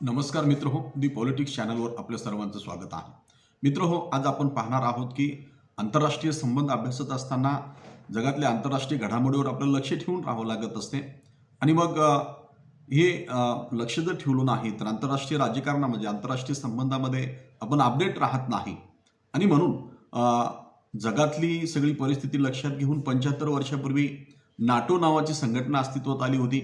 नमस्कार मित्र हो दी पॉलिटिक्स चॅनलवर आपल्या सर्वांचं स्वागत आहे. मित्र हो आज आपण पाहणार आहोत की आंतरराष्ट्रीय संबंध अभ्यासत असताना जगातल्या आंतरराष्ट्रीय घडामोडीवर आपलं लक्ष ठेवून राहावं लागत असते. आणि मग हे लक्ष जर ठेवलं नाही तर आंतरराष्ट्रीय राजकारणामध्ये म्हणजे आंतरराष्ट्रीय संबंधामध्ये आपण अपडेट राहत नाही. आणि म्हणून जगातली सगळी परिस्थिती लक्षात घेऊन पंच्याहत्तर वर्षापूर्वी नाटो नावाची संघटना अस्तित्वात आली होती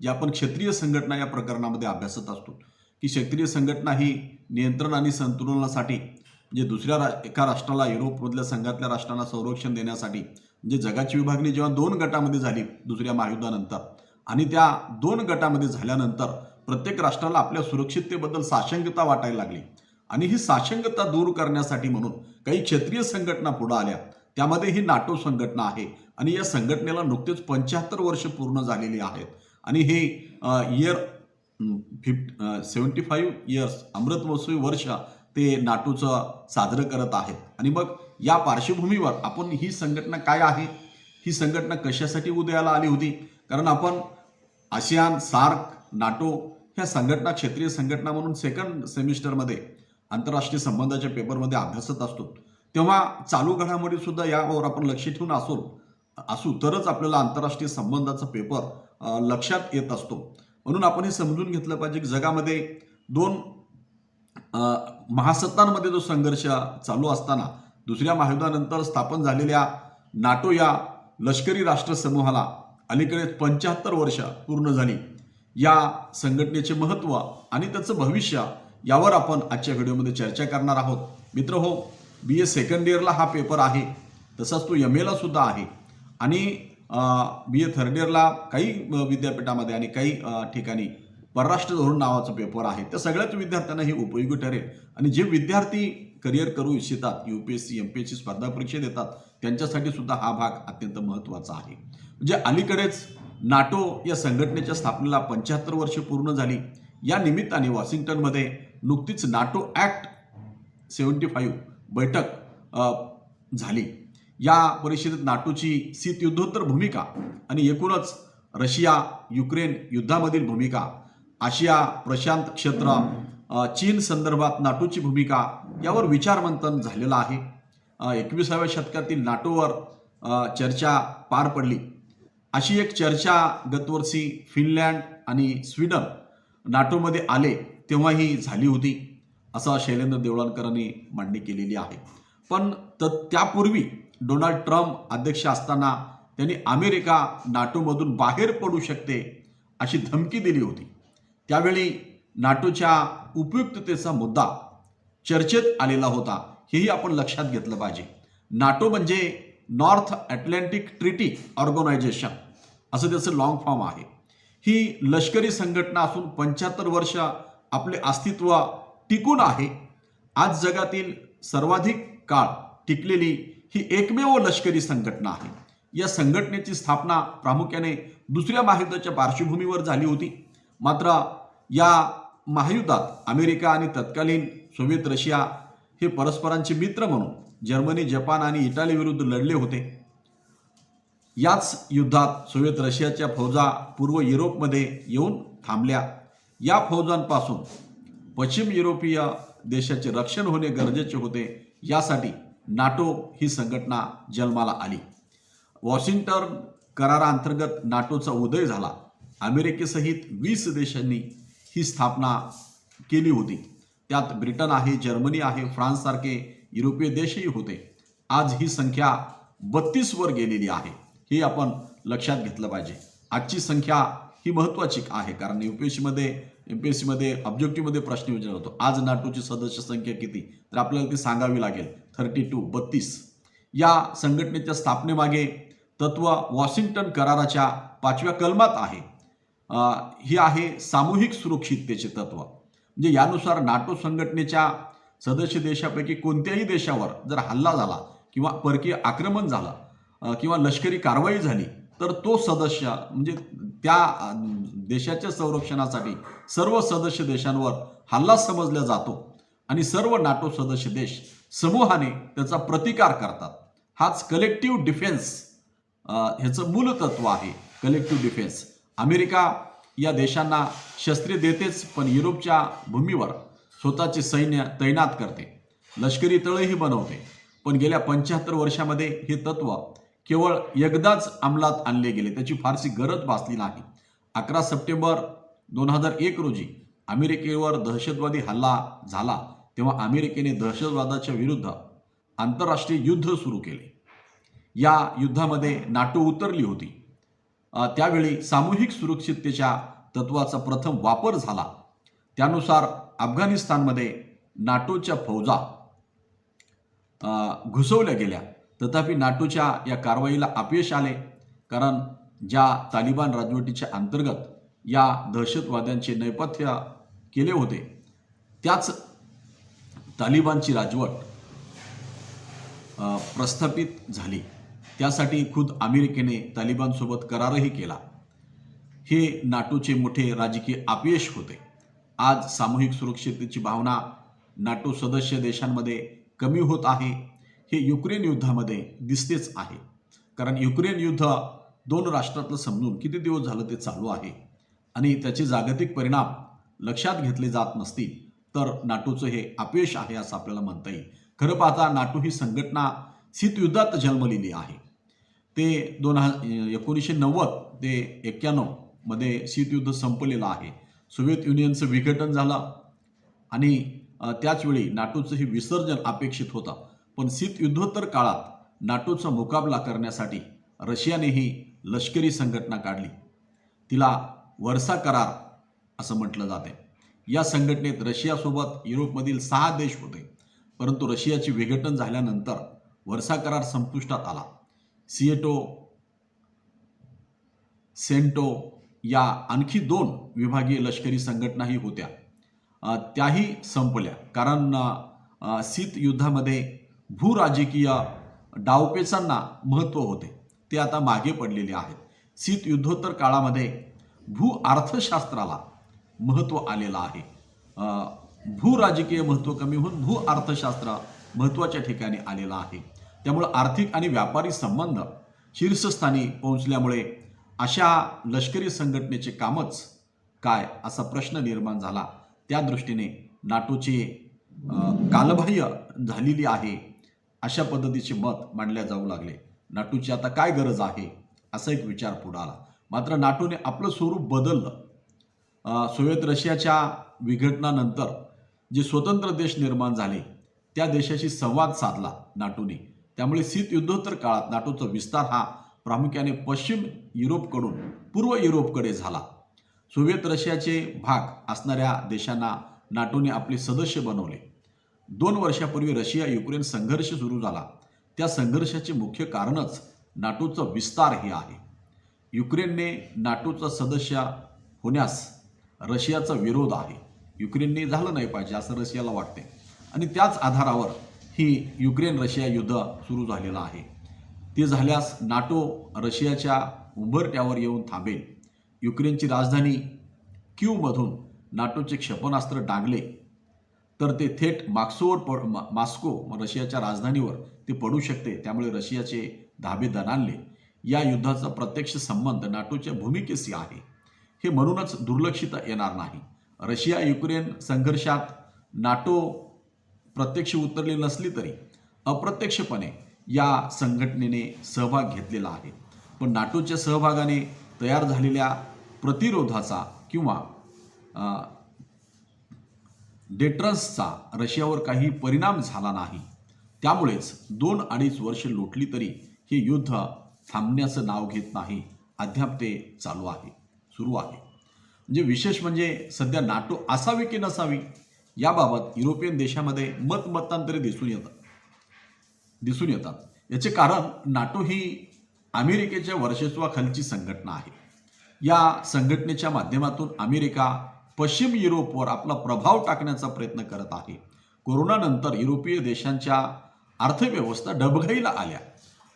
जी आपण क्षेत्रीय संघटना या प्रकरणामध्ये अभ्यासत असतो. की क्षेत्रीय संघटना ही नियंत्रण आणि संतुलनासाठी म्हणजे दुसऱ्या रा एका राष्ट्राला युरोपमधल्या संघातल्या राष्ट्रांना संरक्षण देण्यासाठी म्हणजे जगाची विभागणी जेव्हा दोन गटामध्ये झाली दुसऱ्या महायुद्धानंतर आणि त्या दोन गटामध्ये झाल्यानंतर प्रत्येक राष्ट्राला आपल्या सुरक्षिततेबद्दल साशंकता वाटायला लागली. आणि ही साशंकता दूर करण्यासाठी म्हणून काही क्षेत्रीय संघटना पुढे आल्या. त्यामध्ये ही नाटो संघटना आहे आणि या संघटनेला नुकतेच पंच्याहत्तर वर्ष पूर्ण झालेली आहेत. आणि हे year fifth seventy five years अमृत महोत्सवी वर्ष ते नाटोचं साजरं करत आहेत. आणि मग या पार्श्वभूमीवर आपण ही संघटना काय आहे? ही संघटना कशासाठी उदयाला आली होती? कारण आपण आसियान सार्क नाटो ह्या संघटना क्षेत्रीय संघटना म्हणून सेकंड सेमिस्टरमध्ये आंतरराष्ट्रीय संबंधाच्या पेपरमध्ये अभ्यासत असतो. तेव्हा चालू घडामोडी सुद्धा यावर आपण लक्ष ठेवून असो असू तरच आपल्याला आंतरराष्ट्रीय संबंधाचा पेपर लक्षात येत असतो. म्हणून आपण हे समजून घेतलं पाहिजे की जगामध्ये दोन महासत्तांमध्ये जो संघर्ष चालू असताना दुसऱ्या महायुद्धानंतर स्थापन झालेल्या नाटो या लष्करी राष्ट्रसमूहाला अलीकडे पंच्याहत्तर वर्ष पूर्ण झाली. या संघटनेचे महत्त्व आणि त्याचं भविष्य यावर आपण आजच्या व्हिडिओमध्ये चर्चा करणार आहोत. मित्र हो बी ए सेकंड इयरला हा पेपर आहे. तसाच तो एम एला सुद्धा आहे. आणि बी. ए. थर्ड इयरला काही विद्यापीठामध्ये आणि काही ठिकाणी परराष्ट्र धोरण नावाचा पेपर आहे. त्या सगळ्याच विद्यार्थ्यांना हे उपयोगी ठरेल. आणि जे विद्यार्थी करिअर करू इच्छितात U P S C M P S C स्पर्धा परीक्षा देतात त्यांच्यासाठी सुद्धा हा भाग अत्यंत महत्त्वाचा आहे. म्हणजे अलीकडेच नाटो या संघटनेच्या स्थापनेला पंच्याहत्तर वर्ष पूर्ण झाली. या निमित्ताने वॉशिंग्टनमध्ये नुकतीच नाटो ॲक्ट सेवन्टी फाईव्ह बैठक झाली. या परिषदेत नाटोची शीतयुद्धोत्तर भूमिका आणि एकूणच रशिया युक्रेन युद्धामधील भूमिका आशिया प्रशांत क्षेत्र चीन संदर्भात नाटोची भूमिका यावर विचारमंथन झालेलं आहे. एकविसाव्या शतकातील नाटोवर चर्चा पार पडली. अशी एक चर्चा गतवर्षी फिनलँड आणि स्वीडन नाटोमध्ये आले तेव्हाही झाली होती असं शैलेंद्र देवळणकरांनी मांडणी केलेली आहे. पण त त्यापूर्वी डोनाल्ड ट्रम्प अध्यक्ष असताना त्यांनी अमेरिका नाटोमधून बाहेर पडू शकते अशी धमकी दिली होती. त्यावेळी नाटोच्या उपयुक्ततेचा मुद्दा चर्चेत आलेला होता. हेही आपण लक्षात घेतलं पाहिजे. नाटो म्हणजे नॉर्थ अटलांटिक ट्रिटी ऑर्गनायझेशन. असं त्याचं लॉंग फॉर्म आहे. ही लष्करी संघटना असून पंच्याहत्तर वर्ष आपले अस्तित्व टिकून आहे. आज जगातील सर्वाधिक काळ टिकलेली ही एकमेव लष्करी संघटना आहे. या संघटनेची स्थापना प्रामुख्याने दुसऱ्या महायुद्धाच्या पार्श्वभूमीवर झाली होती. मात्र या महायुद्धात अमेरिका आणि तत्कालीन सोव्हिएत रशिया हे परस्परांचे मित्र म्हणून जर्मनी जपान आणि इटाली विरुद्ध लढले होते. याच युद्धात सोव्हिएत रशियाच्या फौजा पूर्व युरोपमध्ये येऊन थांबल्या. या फौजांपासून पश्चिम युरोपीय देशाचे रक्षण होणे गरजेचे होते. यासाठी नाटो ही संघटना जन्माला आली. वॉशिंग्टन कराराअंतर्गत नाटोचा उदय झाला. अमेरिकेसहित वीस देशांनी ही स्थापना केली होती. त्यात ब्रिटन आहे जर्मनी आहे फ्रान्ससारखे युरोपीय देशही होते. आज ही संख्या बत्तीसवर गेलेली आहे. हे आपण लक्षात घेतलं पाहिजे. आजची संख्या ही महत्त्वाची आहे कारण यू पी एस सीमध्ये एम पी एस सीमध्ये ऑब्जेक्टिव्हमध्ये प्रश्न विचारला होतो. आज नाटोची सदस्य संख्या किती? तर आपल्याला ती सांगावी लागेल. थर्टी टू बत्तीस. या संघटनेच्या स्थापनेमागे तत्व वॉशिंग्टन कराराच्या पाचव्या कलमात आहे. हे ही आहे सामूहिक सुरक्षिततेचे तत्व. म्हणजे यानुसार नाटो संघटनेच्या सदस्य देशापैकी कोणत्याही देशावर जर हल्ला झाला किंवा परकीय आक्रमण झालं किंवा लष्करी कारवाई झाली तर तो सदस्य म्हणजे त्या देशाच्या संरक्षणासाठी सर्व सदस्य देशांवर हल्ला समजला जातो आणि सर्व नाटो सदस्य देश समूहाने त्याचा प्रतिकार करतात. हाच कलेक्टिव्ह डिफेन्स ह्याचं मूलतत्व आहे. कलेक्टिव्ह डिफेन्स अमेरिका या देशांना शस्त्रे देतेच पण युरोपच्या भूमीवर स्वतःचे सैन्य तैनात करते. लष्करी तळही बनवते. पण गेल्या पंच्याहत्तर वर्षामध्ये हे तत्व केवळ एकदाच अंमलात आणले गेले त्याची फारशी गरज भासली नाही. अकरा सप्टेंबर दोन हजार एक रोजी अमेरिकेवर दहशतवादी हल्ला झाला तेव्हा अमेरिकेने दहशतवादाच्या विरुद्ध आंतरराष्ट्रीय युद्ध सुरू केले. या युद्धामध्ये नाटो उतरली होती. त्यावेळी सामूहिक सुरक्षिततेच्या तत्वाचा प्रथम वापर झाला. त्यानुसार अफगाणिस्तानमध्ये नाटोच्या फौजा घुसवल्या गेल्या. तथापि नाटोच्या या कारवाईला अपयश आले कारण ज्या तालिबान राजवटीच्या अंतर्गत या दहशतवाद्यांचे नैपथ्य केले होते त्याच तालिबानची राजवट प्रस्थापित झाली. त्यासाठी खुद अमेरिकेने तालिबानसोबत करारही केला. हे नाटोचे मोठे राजकीय अपयश होते. आज सामूहिक सुरक्षिततेची भावना नाटो सदस्य देशांमध्ये कमी होत आहे. हे युक्रेन युद्धामध्ये दिसतेच आहे. कारण युक्रेन युद्ध दोन राष्ट्रातलं समजून किती दिवस झालं ते चालू आहे आणि त्याचे जागतिक परिणाम लक्षात घेतले जात नसतील तर नाटोचं हे अपयश आहे असं आपल्याला म्हणता येईल. खरं पाहता नाटो ही संघटना शीतयुद्धात जन्मलेली आहे. ते दोन हजार एकोणीसशे नव्वद ते एक्क्याण्णवमध्ये शीतयुद्ध संपलेलं आहे. सोव्हिएत युनियनचं विघटन झालं आणि त्याचवेळी नाटोचं हे विसर्जन अपेक्षित होतं. पण शीतयुद्धोत्तर काळात नाटोचा मुकाबला करण्यासाठी रशियानेही लष्करी संघटना काढली. तिला वर्सा करार असं म्हटलं जाते. या संघटनेत रशियासोबत युरोपमधील सहा देश होते. परंतु रशियाचे विघटन झाल्यानंतर वर्सा करार संपुष्टात आला. सिएटो सेंटो या आणखी दोन विभागीय लष्करी संघटनाही होत्या. त्याही संपल्या. कारण शीत युद्धामध्ये भूराजकीय डावपेचांना महत्त्व होते. ते आता मागे पडलेले आहेत. शीत युद्धोत्तर काळामध्ये भू अर्थशास्त्राला महत्त्व आलेलं आहे. भूराजकीय महत्त्व कमी होऊन भू अर्थशास्त्र महत्त्वाच्या ठिकाणी आलेलं आहे. त्यामुळं आर्थिक आणि व्यापारी संबंध शीर्षस्थानी पोहोचल्यामुळे अशा लष्करी संघटनेचे कामच काय असा प्रश्न निर्माण झाला. त्या दृष्टीने नाटोचे कालबाह्य झालेली आहे. अशा पद्धतीचे मत मांडल्या जाऊ लागले. नाटूची आता काय गरज आहे? असा एक विचार पुढे आला. मात्र नाटोने आपलं स्वरूप बदललं. अ, सोव्हिएत रशियाच्या विघटनानंतर जे स्वतंत्र देश निर्माण झाले त्या देशाशी संवाद साधला नाटोने. त्यामुळे शीत युद्धोत्तर काळात नाटोचा विस्तार हा प्रामुख्याने पश्चिम युरोपकडून पूर्व युरोपकडे झाला. सोव्हिएत रशियाचे भाग असणाऱ्या देशांना नाटोने आपले सदस्य बनवले. दोन वर्षापूर्वी रशिया युक्रेन संघर्ष सुरू झाला. त्या संघर्षाचे मुख्य कारणच नाटोचा विस्तार हे आहे. युक्रेनने नाटोचा सदस्य होण्यास रशियाचा विरोध आहे. युक्रेनने झालं नाही पाहिजे असं रशियाला वाटते आणि त्याच आधारावर ही युक्रेन रशिया युद्ध सुरू झालेलं आहे. ते झाल्यास नाटो रशियाच्या उंबरट्यावर येऊन थांबेल. युक्रेनची राजधानी क्यूमधून नाटोचे क्षेपणास्त्र डागले. तर ते थेट मास्कोवर पड मा- मास्को रशियाच्या राजधानीवर ते पडू शकते. त्यामुळे रशियाचे धाबे दणानले या युद्धाचा प्रत्यक्ष संबंध नाटोच्या भूमिकेशी आहे. हे म्हणूनच दुर्लक्षित येणार नाही. रशिया युक्रेन संघर्षात नाटो प्रत्यक्ष उतरली नसली तरी अप्रत्यक्षपणे या संघटनेने सहभाग घेतलेला आहे. पण नाटोच्या सहभागाने तयार झालेल्या प्रतिरोधाचा किंवा डेट्रसचा डेट्रन्सचा रशियावर काही परिणाम झाला नाही. त्यामुळेच दोन अडीच वर्ष लोटली तरी हे युद्ध थांबण्याचं नाव घेत नाही. अद्याप ते चालू आहे सुरू आहे. म्हणजे विशेष म्हणजे सध्या नाटो असावी की नसावी याबाबत युरोपियन देशामध्ये मतमतांतरे दिसून येतात. दिसून येतात. याचे कारण नाटो ही अमेरिकेच्या वर्चस्वाखालची संघटना आहे. या संघटनेच्या माध्यमातून अमेरिका पश्चिम युरोपवर आपला प्रभाव टाकण्याचा प्रयत्न करत आहे. कोरोनानंतर युरोपीय देशांच्या अर्थव्यवस्था डबघाईला आल्या.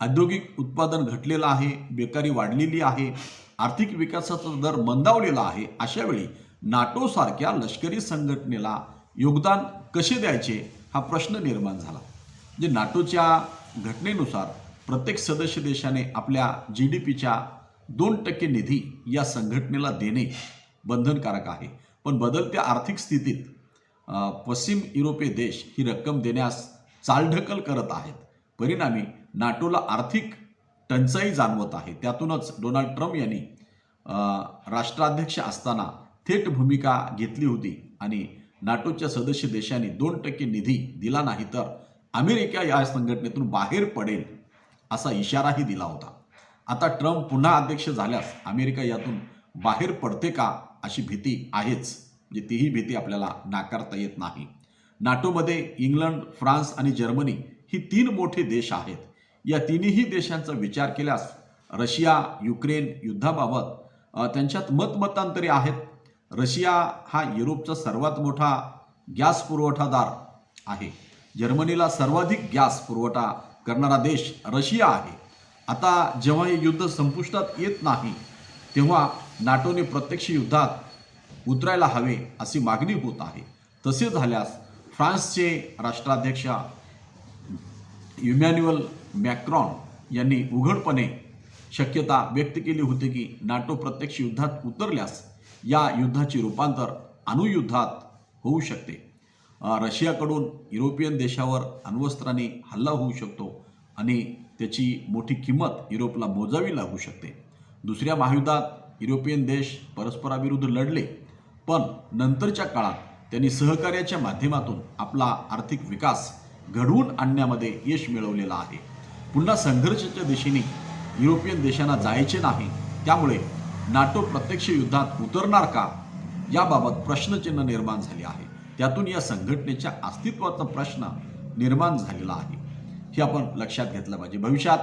औद्योगिक उत्पादन घटलेलं आहे बेकारी वाढलेली आहे आर्थिक विकासाचा दर मंदावलेला आहे. अशावेळी नाटोसारख्या लष्करी संघटनेला योगदान कसे द्यायचे हा प्रश्न निर्माण झाला. म्हणजे नाटोच्या घटनेनुसार प्रत्येक सदस्य देशाने आपल्या जी डी पीच्या दोन टक्के निधी या संघटनेला देणे बंधनकारक आहे. पण बदलत्या आर्थिक स्थितीत पश्चिम युरोपीय देश ही रक्कम देण्यास चालढकल करत आहेत. परिणामी नाटोला आर्थिक टंचाई जाणवत आहे. त्यातूनच डोनाल्ड ट्रम्प यांनी राष्ट्राध्यक्ष असताना थेट भूमिका घेतली होती आणि नाटोच्या सदस्य देशांनी दोन टक्के निधी दिला नाही तर अमेरिका या संघटनेतून बाहेर पडेल असा इशाराही दिला होता. आता ट्रम्प पुन्हा अध्यक्ष झाल्यास अमेरिका यातून बाहेर पडते का? अशी भीती आहेच म्हणजे तीही भीती आपल्याला नाकारता येत नाही. नाटोमध्ये इंग्लंड फ्रान्स आणि जर्मनी ही तीन मोठे देश आहेत. या तिन्ही देशांचा विचार केल्यास रशिया युक्रेन युद्धाबाबत त्यांच्यात मतमतांतरे आहेत. रशिया हा युरोपचा सर्वात मोठा गॅस पुरवठादार आहे. जर्मनीला सर्वाधिक गॅस पुरवठा करणारा देश रशिया आहे. आता जेव्हा हे युद्ध संपुष्टात येत नाही तेव्हा नाटोने प्रत्यक्ष युद्धात उतरायला हवे अशी मागणी होत आहे. तसे झाल्यास फ्रान्सचे राष्ट्राध्यक्ष इमॅन्युअल मॅक्रॉन यांनी उघडपणे शक्यता व्यक्त केली होती की नाटो प्रत्यक्ष युद्धात उतरल्यास या युद्धाचे रूपांतर अणुयुद्धात होऊ शकते. रशियाकडून युरोपियन देशावर अण्वस्त्राने हल्ला होऊ शकतो आणि त्याची मोठी किंमत युरोपला मोजावी लागू शकते. दुसऱ्या महायुद्धात युरोपियन देश परस्पराविरुद्ध लढले पण नंतरच्या काळात त्यांनी सहकार्याच्या माध्यमातून आपला आर्थिक विकास घडवून आणण्यामध्ये यश मिळवलेलं आहे. पुन्हा संघर्षाच्या दिशेने युरोपियन देशांना जायचे नाही त्यामुळे नाटो प्रत्यक्ष युद्धात उतरणार का? याबाबत प्रश्नचिन्ह निर्माण झाले आहे. त्यातून या संघटनेच्या अस्तित्वाचा प्रश्न निर्माण झालेला आहे. हे आपण लक्षात घेतलं पाहिजे. भविष्यात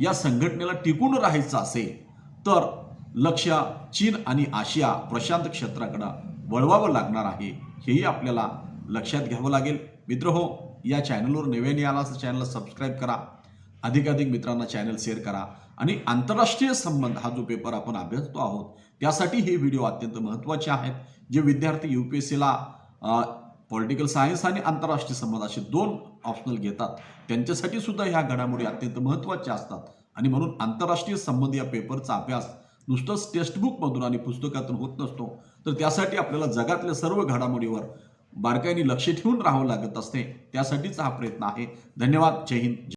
या संघटनेला टिकून राहायचं असेल तर लक्ष चीन आणि आशिया प्रशांत क्षेत्राकडं वळवावं लागणार आहे हेही आपल्याला लक्षात घ्यावं लागेल. मित्र हो या चॅनलवर नव्याने आला असं चॅनलला सबस्क्राईब करा. अधिकाधिक मित्रांना चॅनल शेअर करा. आणि आंतरराष्ट्रीय संबंध हा जो पेपर आपण अभ्यासतो आहोत त्यासाठी हे व्हिडिओ अत्यंत महत्त्वाचे आहेत. जे विद्यार्थी यू पी एस सीला पॉलिटिकल सायन्स आणि आंतरराष्ट्रीय संबंध असे दोन ऑप्शनल घेतात. त्यांच्यासाठी सुद्धा ह्या घडामोडी अत्यंत महत्त्वाच्या असतात. आणि म्हणून आंतरराष्ट्रीय संबंध या पेपरचा अभ्यास नुसतंच टेक्स्टबुकमधून आणि पुस्तकातून होत नसतो. तर त्यासाठी आपल्याला जगातल्या सर्व घडामोडीवर बारकाईने लक्ष ठेवून राहावं लागत असते. त्यासाठीच हा प्रयत्न आहे. धन्यवाद. जय हिंद.